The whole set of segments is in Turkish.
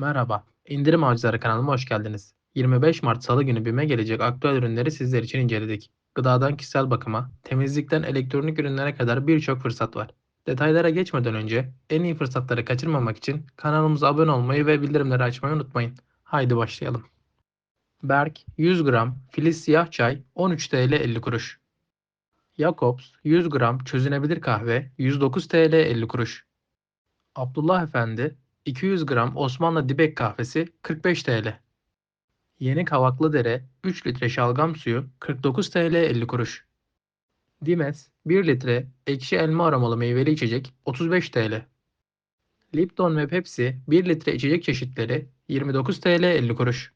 Merhaba, İndirim Avcıları kanalıma hoş geldiniz. 25 Mart Salı günü BİM'e gelecek aktüel ürünleri sizler için inceledik. Gıdadan kişisel bakıma, temizlikten elektronik ürünlere kadar birçok fırsat var. Detaylara geçmeden önce en iyi fırsatları kaçırmamak için kanalımıza abone olmayı ve bildirimleri açmayı unutmayın. Haydi başlayalım. Berk 100 gram filiz siyah çay 13 TL 50 kuruş. Jacobs 100 gram çözünebilir kahve 109 TL 50 kuruş. Abdullah Efendi 200 gram Osmanlı dibek kahvesi 45 TL. Yeni Kavaklıdere 3 litre şalgam suyu 49 TL 50 kuruş. Dimes 1 litre ekşi elma aromalı meyveli içecek 35 TL. Lipton ve Pepsi 1 litre içecek çeşitleri 29 TL 50 kuruş.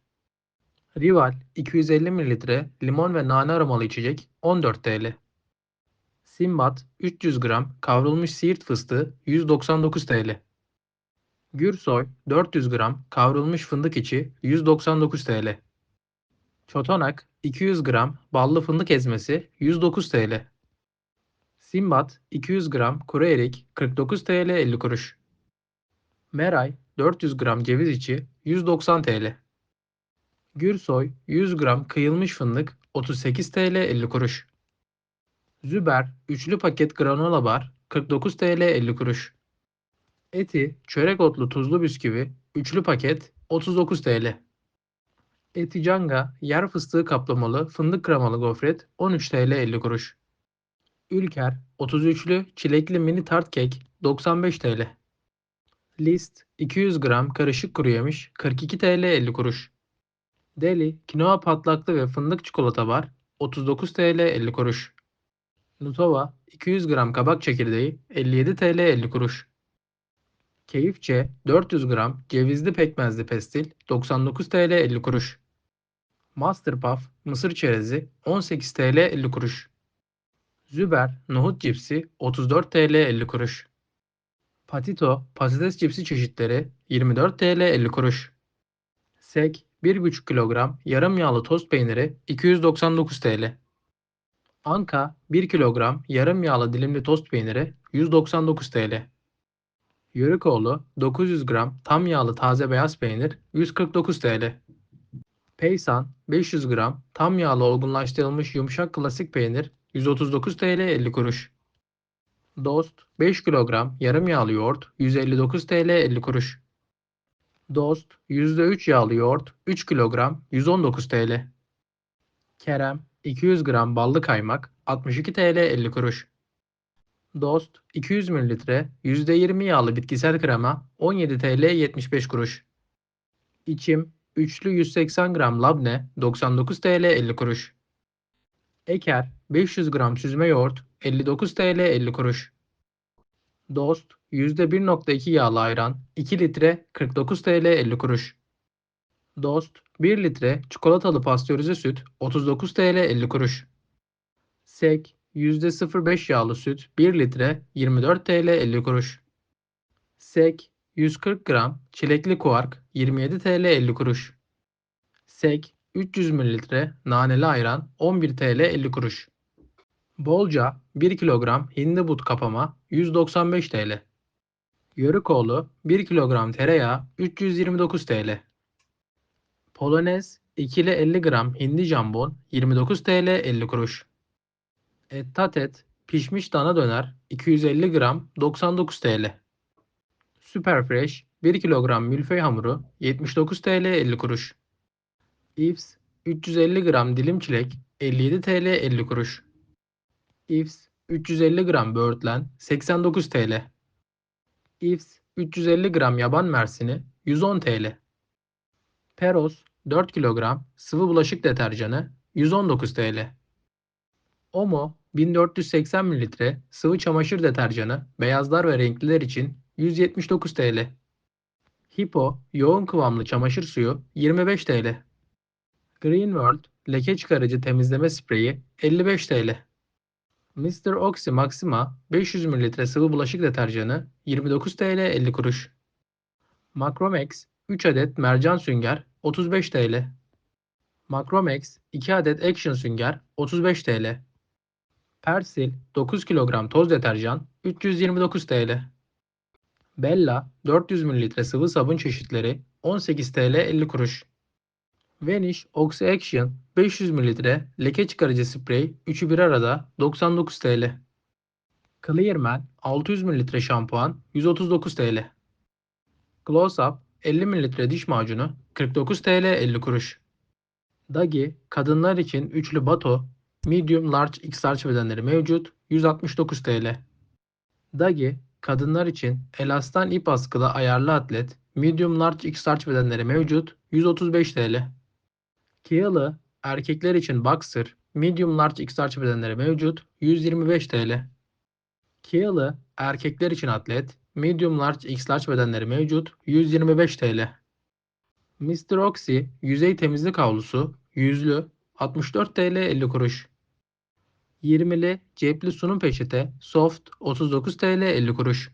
Rival 250 ml limon ve nane aromalı içecek 14 TL. Simbat 300 gram kavrulmuş siirt fıstığı 199 TL. Gürsoy 400 gram kavrulmuş fındık içi 199 TL. Çotanak 200 gram ballı fındık ezmesi 109 TL. Simbat 200 gram kuru erik 49 TL 50 kuruş. Meray 400 gram ceviz içi 190 TL. Gürsoy 100 gram kıyılmış fındık 38 TL 50 kuruş. Züber üçlü paket granola bar 49 TL 50 kuruş. Eti çörek otlu tuzlu bisküvi üçlü paket 39 TL. Eti Canga yer fıstığı kaplamalı fındık kremalı gofret 13 TL 50 kuruş. Ülker 33'lü çilekli mini tart kek 95 TL. List 200 gram karışık kuru yemiş 42 TL 50 kuruş. Deli kinoa patlaklı ve fındık çikolata bar 39 TL 50 kuruş. Nutova 200 gram kabak çekirdeği 57 TL 50 kuruş. Keyifçe 400 gram cevizli pekmezli pestil 99 TL 50 kuruş. Masterpuff mısır çerezi 18 TL 50 kuruş. Züber nohut cipsi 34 TL 50 kuruş. Patito patates cipsi çeşitleri 24 TL 50 kuruş. Sek 1,5 kilogram yarım yağlı tost peyniri 299 TL. Anka 1 kilogram yarım yağlı dilimli tost peyniri 199 TL. Yörükoğlu 900 gram tam yağlı taze beyaz peynir 149 TL. Peysan 500 gram tam yağlı olgunlaştırılmış yumuşak klasik peynir 139 TL 50 kuruş. Dost 5 kilogram yarım yağlı yoğurt 159 TL 50 kuruş. Dost %3 yağlı yoğurt 3 kilogram 119 TL. Kerem 200 gram ballı kaymak 62 TL 50 kuruş. Dost 200 ml %20 yağlı bitkisel krema 17 TL 75 kuruş. İçim üçlü 180 gram labne 99 TL 50 kuruş. Eker 500 gram süzme yoğurt 59 TL 50 kuruş. Dost %1.2 yağlı ayran 2 litre 49 TL 50 kuruş. Dost 1 litre çikolatalı pastörize süt 39 TL 50 kuruş. Sek %05 yağlı süt 1 litre 24 TL 50 kuruş. Sek 140 gram çilekli kuark 27 TL 50 kuruş. Sek 300 ml naneli ayran 11 TL 50 kuruş. Bolca 1 kilogram hindibut kapama 195 TL. Yörükoğlu 1 kilogram tereyağı 329 TL. Polonez 2 ile 50 gram hindi jambon 29 TL 50 kuruş. Ettat et pişmiş dana döner 250 gram 99 TL. Superfresh 1 kilogram milföy hamuru 79 TL 50 kuruş. Ifs 350 gram dilim çilek 57 TL 50 kuruş. Ifs 350 gram böğürtlen 89 TL. Ifs 350 gram yaban mersini 110 TL. Peros 4 kilogram sıvı bulaşık deterjanı 119 TL. Omo 1480 ml sıvı çamaşır deterjanı beyazlar ve renkliler için 179 TL. Hippo yoğun kıvamlı çamaşır suyu 25 TL. Green World leke çıkarıcı temizleme spreyi 55 TL. Mr. Oxy Maxima 500 ml sıvı bulaşık deterjanı 29 TL 50 kuruş. Macromex 3 adet mercan sünger 35 TL. Macromex 2 adet Action sünger 35 TL. Persil 9 kilogram toz deterjan 329 TL. Bella 400 ml sıvı sabun çeşitleri 18 TL 50 kuruş. Vanish Oxy Action 500 ml leke çıkarıcı sprey 3'ü bir arada 99 TL. Clearman 600 ml şampuan 139 TL. Close Up 50 ml diş macunu 49 TL 50 kuruş. Dagi kadınlar için üçlü bato medium large x large bedenleri mevcut 169 TL. Dagi kadınlar için elastan ip askılı ayarlı atlet medium large x large bedenleri mevcut 135 TL. Kiyalı erkekler için boxer medium large x large bedenleri mevcut 125 TL. Kiyalı erkekler için atlet medium large x large bedenleri mevcut 125 TL. Mr. Oxy yüzey temizlik havlusu yüzlü 64 TL 50 kuruş. 20'li cepli sunum peçete soft 39 TL 50 kuruş.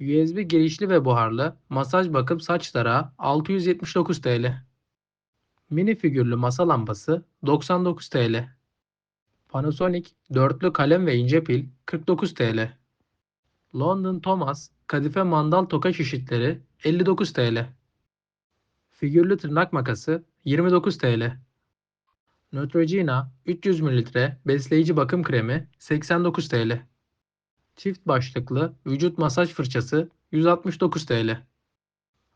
USB girişli ve buharlı masaj bakım saç tarağı 679 TL. Mini figürlü masa lambası 99 TL. Panasonic dörtlü kalem ve ince pil 49 TL. London Thomas kadife mandal toka şişitleri 59 TL. Figürlü tırnak makası 29 TL. Neutrogena 300 ml besleyici bakım kremi 89 TL. Çift başlıklı vücut masaj fırçası 169 TL.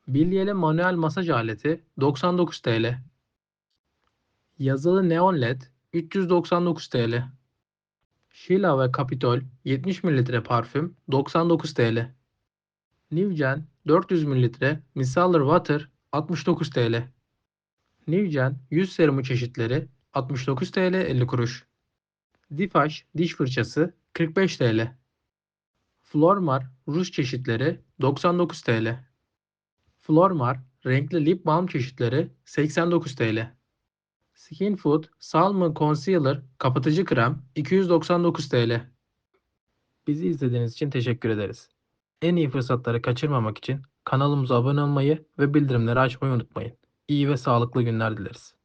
Bilyeli manuel masaj aleti 99 TL. Yazılı neon led 399 TL. Sheila ve Capitol 70 ml parfüm 99 TL. Nivgen 400 ml micellar water 69 TL. Nivgen yüz serumu çeşitleri 69 TL 50 kuruş. Difaş diş fırçası 45 TL. Flormar ruj çeşitleri 99 TL. Flormar renkli lip balm çeşitleri 89 TL. Skin Food Salmon Concealer kapatıcı krem 299 TL. Bizi izlediğiniz için teşekkür ederiz. En iyi fırsatları kaçırmamak için kanalımıza abone olmayı ve bildirimleri açmayı unutmayın. İyi ve sağlıklı günler dileriz.